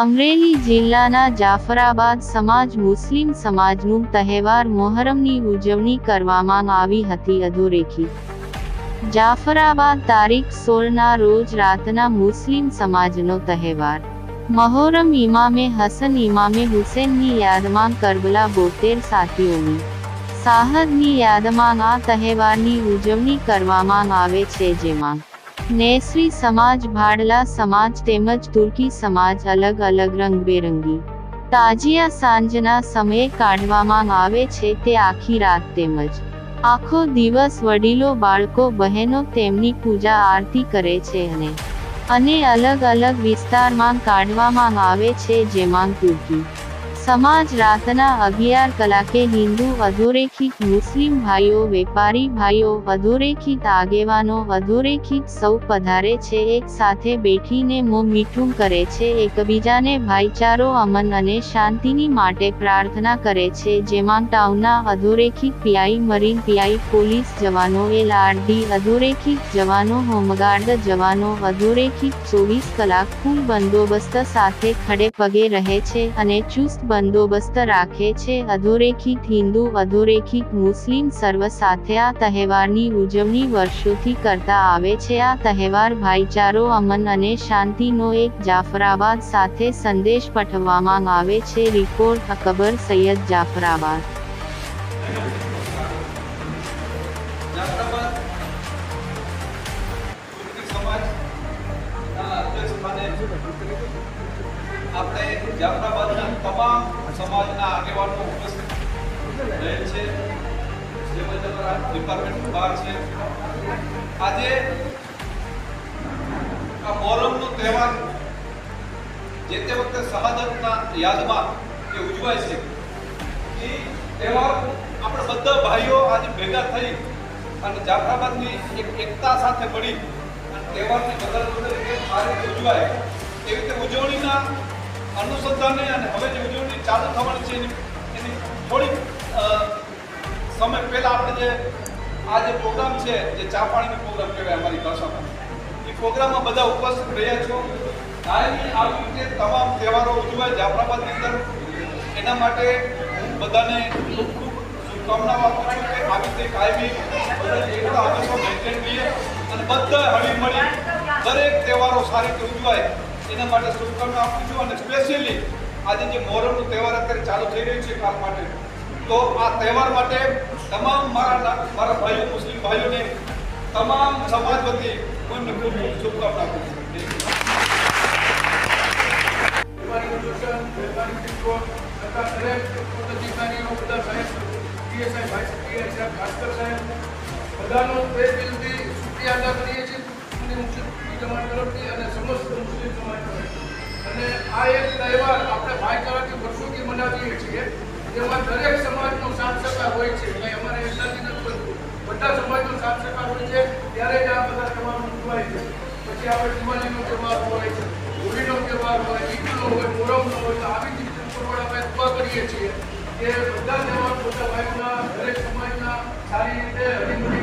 અમરેલી જિલ્લાના જાફરાબાદ સમાજ મુસ્લિમ સમાજનું તહેવાર મોહરમની ઉજવણી કરવામાં આવી હતી અધોરેખી. જાફરાબાદ તારીખ સોળના રોજ રાતના મુસ્લિમ સમાજનો તહેવાર. મહોરમ ઇમામે હસન ઇમામે હુસેનની યાદમાં કરબલા બોતેર સાથીઓની. સાહદની યાદમાં આ તહેવારની ઉજવણી કરવામાં આવે છે જેમાં નેસરી સમાજ ભાડલા સમાજ તેમજ તુર્કી સમાજ અલગ અલગ રંગબેરંગી. તાજિયા સાંજના સમયે કાઢવામાં આવે છે તે આખી રાત તેમજ આખો દિવસ વડીલો, બાળકો, બહેનો તેમની પૂજા આરતી કરે છે અને અને અલગ અલગ વિસ્તારમાં કાઢવામાં આવે છે જેમાં તુર્કી સમાજ રાતના અગિયાર કલાકે હિન્દુ અધોરેખિત મુસ્લિમ ભાઈઓ, વેપારી ભાઈઓ, અધોરેખિત આગેવાનો, અધોરેખિત સૌ પધારે છે, એક સાથે બેઠીને મો મીઠું કરે છે, એકબીજાને ભાઈચારો, અમન અને શાંતિની માટે પ્રાર્થના કરે છે, જેમાં ટાઉનના અધોરેખિત પીઆઈ, મરીન પીઆઈ, પોલીસ જવાનો, એલઆરડી અધોરેખિત જવાનો, હોમગાર્ડ જવાનો, અધોરેખિત ચોવીસ કલાક ફૂલ બંદોબસ્ત સાથે ખડે પગે રહે છે અને ચુસ્ત બંદોબસ્ત રાખે છે. અધોરેખિત હિન્દુ, અધોરેખિત મુસ્લિમ સર્વ સાથે આ તહેવારની ઉજવણી વર્ષોથી કરતા આવે છે. આ તહેવાર ભાઈચારો, અમન અને શાંતિનો એક જાફરાબાદ સાથે સંદેશ પઠવવામાં આવે છે. રિપોર્ટ અકબર સૈયદ જાફરાબાદ. જાફરાબાદ આપણે જાફરાબાદના તમામ સમાજના આગેવાનો ઉપસ્થિત રહેલ છે. બહાર છે. આજે આ મોહરમનો તહેવાર જે તે વખતે શહાદતના યાદમાં એ ઉજવાય છે. એ તહેવાર આપણે બધા ભાઈઓ આજે ભેગા થઈ અને જાફરાબાદની એક એકતા સાથે મળી અને તહેવારની બદલ બધા રીતે ઉજવાય. એવી રીતે ઉજવણીના અનુસંધાને અને હવે જે ઉજવણી ચાલુ થવાની છે એની થોડીક સમય પહેલાં આપણે જે આ જે પ્રોગ્રામ છે, જે ચા પાણીનો પ્રોગ્રામ કહેવાય અમારી ભાષામાં, એ પ્રોગ્રામમાં બધા ઉપસ્થિત રહ્યા છો. કાયમી આવી રીતે તમામ તહેવારો ઉજવાય જાફરાબાદની અંદર. એના માટે હું બધાને ખૂબ ખૂબ શુભકામનાઓ આપું છું કે આવી રીતે કાયમી એકતા હંમેશા મેન્ટેન રહીએ અને બધા હળી મળી દરેક તહેવારો સારી રીતે ઉજવાય, એના માટે શુભકામના આપું છું અને સ્પેશિયલી આજે જે મોહરમનો તહેવાર અત્યારે ચાલુ થઈ રહ્યો છે કાલ માટે, તો આ તહેવાર માટે તમામ મારા મારા ભાઈઓ, મુસ્લિમ ભાઈઓને તમામ સમાજ વતી હું ખૂબ ખૂબ શુભકામના આપું છું. બધાનો બે દિલથી શુક્રિયા કરીએ છીએ. મુસ્લિમ અને સમસ્ત મુસ્લિમ સમાજ તરફથી. અને આ એક તહેવાર પછી આપણે દિવાળીનો તહેવાર હોય છે, હોળીનો તહેવાર હોય, ઈદનો હોય હોય, તો આવી જ રીતે પણ કરીએ છીએ કે બધા તહેવાર બધા ભાઈઓના, દરેક સમાજના સારી રીતે હળીમળી